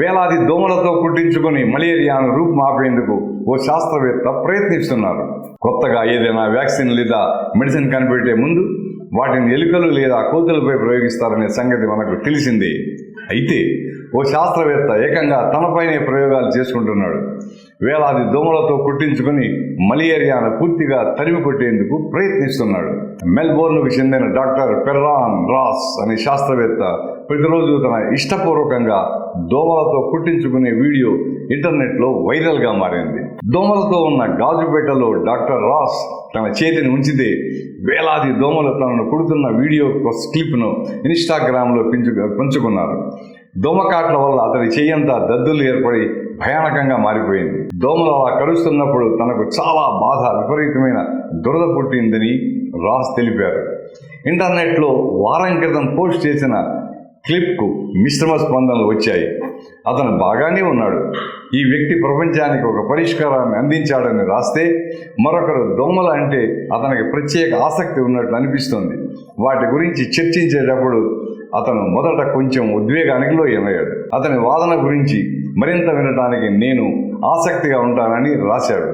వేలాది దోమలతో పుట్టించుకుని మలేరియాను రూపుమాపేందుకు ఓ శాస్త్రవేత్త ప్రయత్నిస్తున్నారు. కొత్తగా ఏదైనా వ్యాక్సిన్ లేదా మెడిసిన్ కనిపెట్టే ముందు వాటిని ఎలుకలు లేదా కోతులపై ప్రయోగిస్తారనే సంగతి మనకు తెలిసింది. అయితే ఓ శాస్త్రవేత్త ఏకంగా తనపైనే ప్రయోగాలు చేసుకుంటున్నాడు. వేలాది దోమలతో కుట్టించుకుని మలేరియాను పూర్తిగా తరిమి కొట్టేందుకు ప్రయత్నిస్తున్నాడు. మెల్బోర్న్కు చెందిన డాక్టర్ పెర్రాన్ రాస్ అనే శాస్త్రవేత్త ప్రతిరోజు తన ఇష్టపూర్వకంగా దోమలతో కుట్టించుకునే వీడియో ఇంటర్నెట్లో వైరల్గా మారింది. దోమలతో ఉన్న గాజుపేటలో డాక్టర్ రాస్ తన చేతిని ఉంచితే వేలాది దోమలు తనను కుడుతున్న వీడియో క్లిప్ను ఇన్స్టాగ్రామ్లో పెంచు పంచుకున్నారు. దోమకాట్ల వల్ల అతని చెయ్యంతా దద్దులు ఏర్పడి భయానకంగా మారిపోయింది. దోమలు అలా కరుస్తున్నప్పుడు తనకు చాలా బాధ విపరీతమైన దురద పుట్టిందని రాస్ తెలిపారు. ఇంటర్నెట్లో వారం క్రితం పోస్ట్ చేసిన క్లిప్కు మిశ్రమ స్పందనలు వచ్చాయి. అతను బాగానే ఉన్నాడు. ఈ వ్యక్తి ప్రపంచానికి ఒక పరిష్కారాన్ని అందించాడని రాస్తే మరొకరు దొమ్మల అంటే అతనికి ప్రత్యేక ఆసక్తి ఉన్నట్లు అనిపిస్తుంది. వాటి గురించి చర్చించేటప్పుడు అతను మొదట కొంచెం ఉద్వేగానికి లోయమయ్యాడు అతని వాదన గురించి మరింత వినడానికి నేను ఆసక్తిగా ఉంటానని రాశాడు.